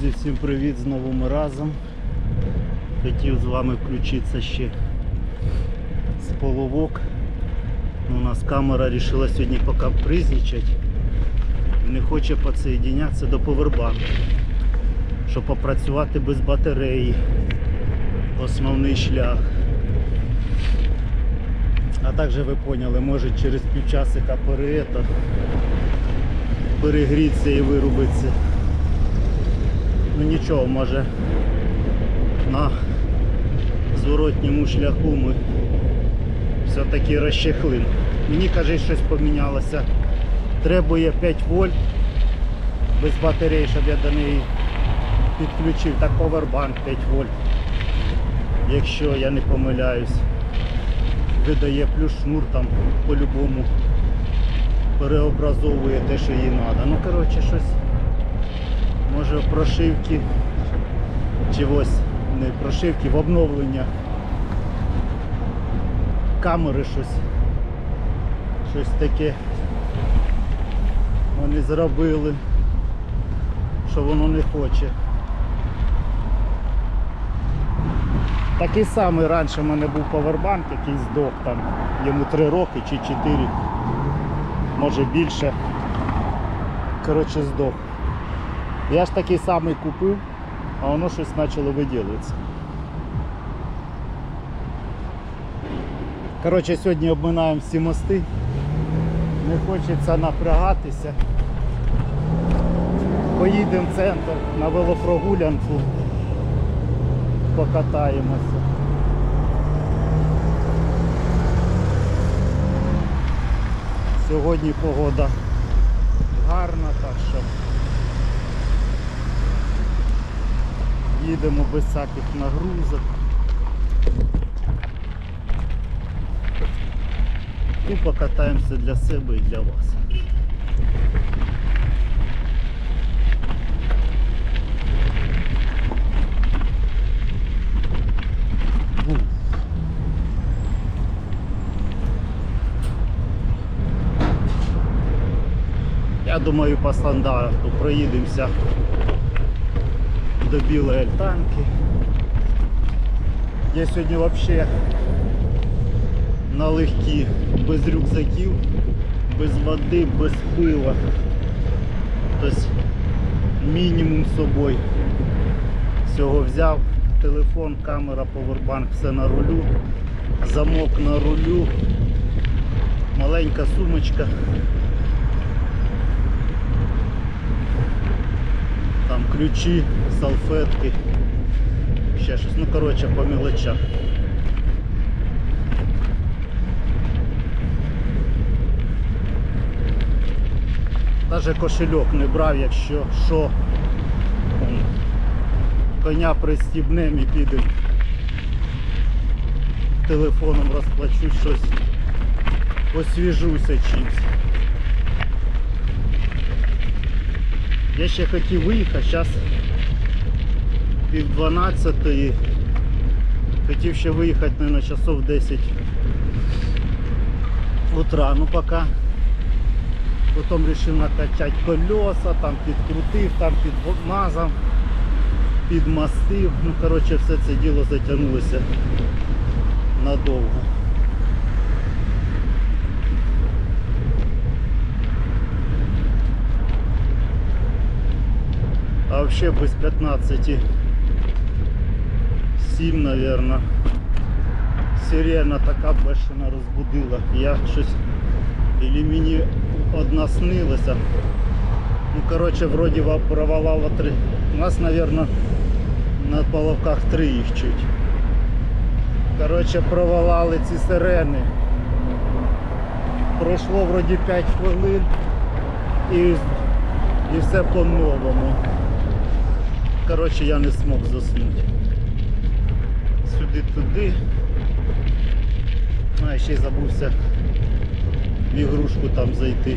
Друзі, всім привіт! Знову ми разом. Хотів з вами включитися ще з половок. Ну, У нас камера вирішила сьогодні покапризничати. Не хоче підсоєднятися до повербанку, щоб попрацювати без батареї. Основний шлях. А також ви поняли, може через півчасика переета перегріться і вирубиться. Ну нічого, може на зворотньому шляху ми все-таки розчехлим. Мені каже, щось помінялося. Требує 5 вольт без батареї, щоб я до неї підключив. Так повербанк 5 вольт. Якщо я не помиляюсь. Видає плюс шнур там по-любому переобразовує те, що їй треба. Ну коротше щось може в прошивки чи ось не прошивки, в обновлення камери щось. Щось таке вони зробили, що воно не хоче. Такий самий раніше в мене був повербанк, який здох там, йому 3 роки чи 4, може більше. Коротше здох. Я ж такий самий купив, а воно щось почало виділитися. Коротше, сьогодні обминаємо всі мости. Не хочеться напрягатися. Поїдемо в центр на велопрогулянку, покатаємося. Сьогодні погода гарна, так що їдемо без всяких нагрузок. І покатаємося для себе і для вас. Я думаю, по стандарту проїдемося до білої альтанки. Я сьогодні взагалі налегкі, без рюкзаків, без води, без пива. Тобто мінімум з собою всього взяв. Телефон, камера, повербанк, все на рулю, замок на рулю, маленька сумочка. Ключі, салфетки, ще щось. Ну коротше по мелочах. Навіть кошельок не брав, якщо що. Коня пристібнем і підемо. Телефоном розплачусь щось. Освіжуся чимось. Я ще хотів виїхати, зараз пів 12 Хотів ще виїхати, наверное, часов 10 утра. Ну поки Потім вирішив накачати колеса, там підкрутив, там підмазав, підмастив. Ну коротше все це діло затягнулося надовго. Взагалі без 15 7, наверное. Сирена така бешена розбудила. Я щось Или мені одна снилася. Ну, коротше, вроді провалало три. У нас, наверное, на половках три їх чуть. Коротше, провалали ці сирени. Пройшло вроді 5 хвилин і, і все по-новому. Коротше, я не змог заснути. Сюди-туди. А, ще й забувся в ігрушку там зайти.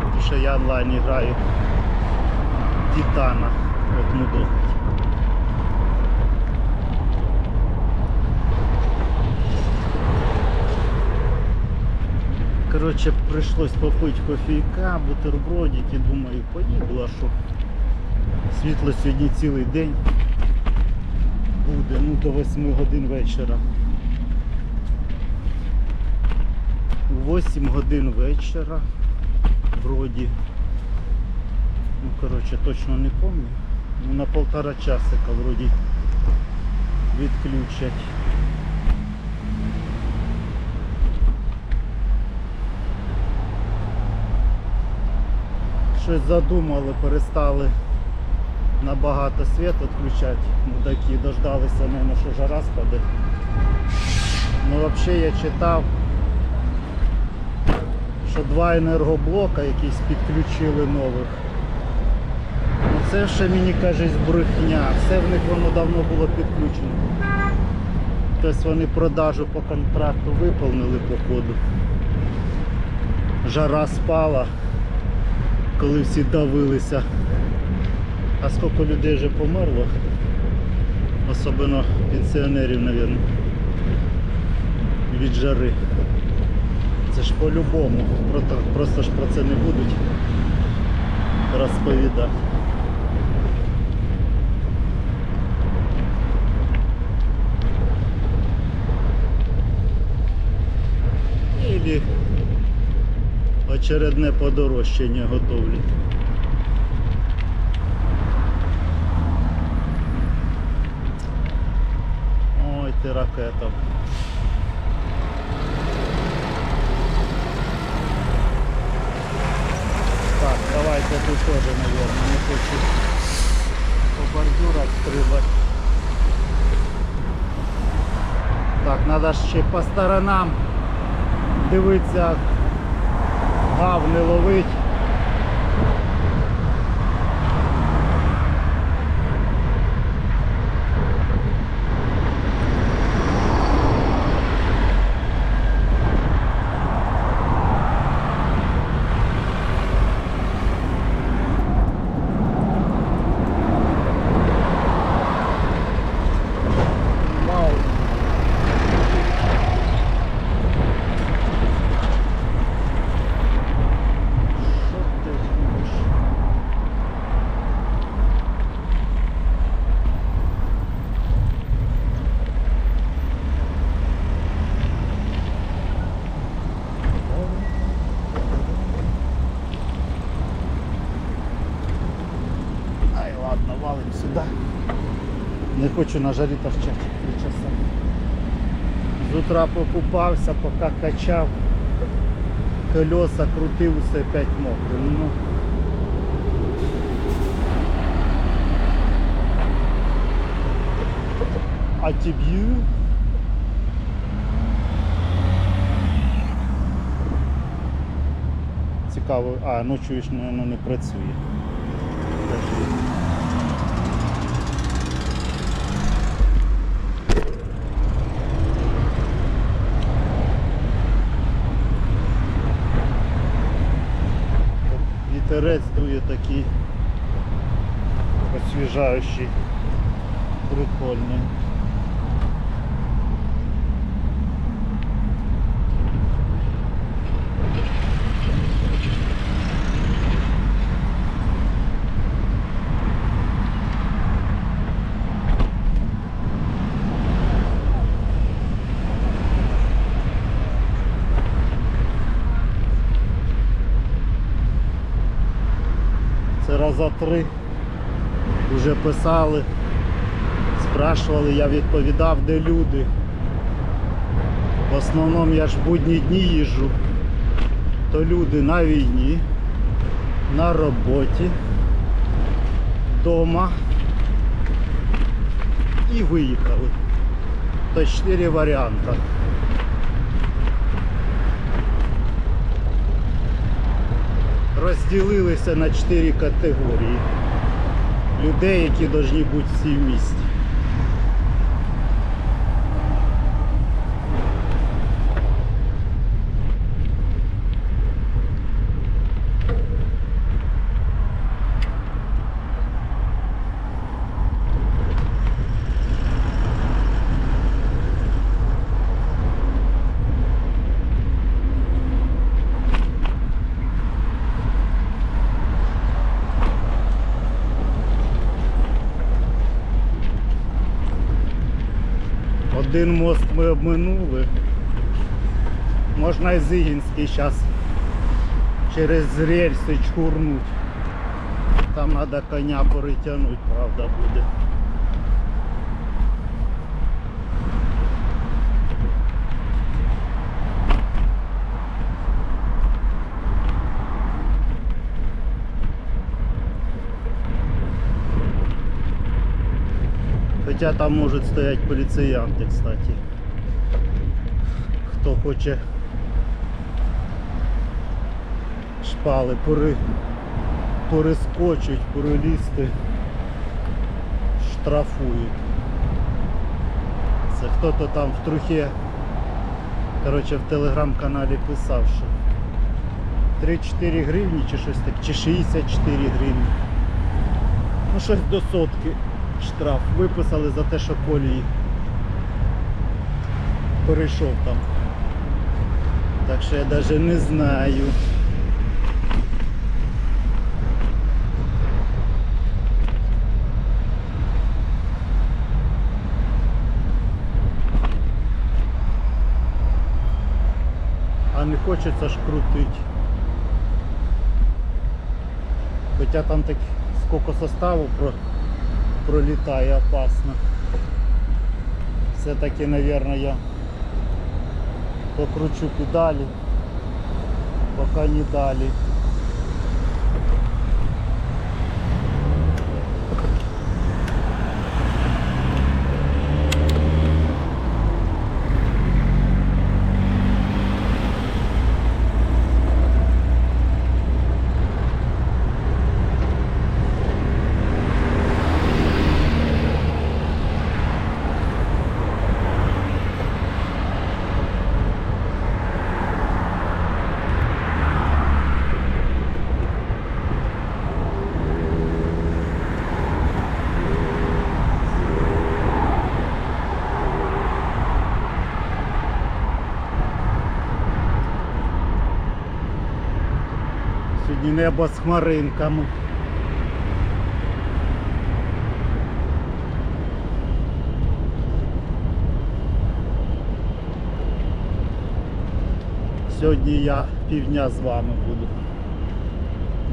Тому що я онлайн граю Титана от мудо. Коротше, прийшлось попити кофійка, бутербродики, думаю, поїду, а що? Світло сьогодні цілий день буде, ну до 8 годин вечора. У 8 годин вечора вроді. Ну коротше точно не пам'ятаю. Ну на полтора часика вроді відключать. Щось задумали, перестали набагато світ відключати. Мудаки дождалися, мабуть, що жара спаде. Ну взагалі я читав, що два енергоблока якісь підключили нових. Ну це ще мені кажуть брехня. Все в них воно давно було підключено. Тобто вони продажу по контракту виповнили по ходу. Жара спала, коли всі давилися. А скільки людей вже померло, особливо пенсіонерів, мабуть, від жари. Це ж по-любому, просто, просто ж про це не будуть розповідати. Очередне подорожчання готовлять. Ой, ти. Так, давайте тут теж, наверное, не хочу по бордюрах стрибати. Так, треба ще по сторонам дивитися, гав ловить. Хочу на жарі торчати три часа. З утра покупався, поки качав, колеса крутив, усе опять мокре. Ну, а тебе? Цікаво, а, ну чуєш, воно не працює. Вітерець дує такий освіжаючий, прикольний. Раза три вже писали, спрашували, я відповідав, де люди. В основному я ж в будні дні їжджу, то люди на війні, на роботі, вдома і виїхали. То чотири варіанти. Розділилися на чотири категорії людей, які повинні бути всі в місті. Один мост ми обминули. Можна і Зигінський зараз через рельси чкурнуть. Там треба коня перетягнути, правда, буде. Хоча там можуть стояти поліціянти, кстати. Хто хоче шпали пори, перескочить, перелізти, штрафують. Це хто-то там в трухе, коротше, в телеграм-каналі писав, що 3-4 гривні чи щось таке, чи 64 гривні. Ну щось до сотки штраф виписали за те, що колії перейшов там. Так що я навіть не знаю. А не хочеться ж крутить. Хоча там так скільки составу про, пролітає опасно. Все-таки, наверное, я покручу педалі, поки не далі. Сьогодні небо з хмаринками. Сьогодні я півдня з вами буду.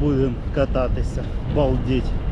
Будемо кататися, балдіть.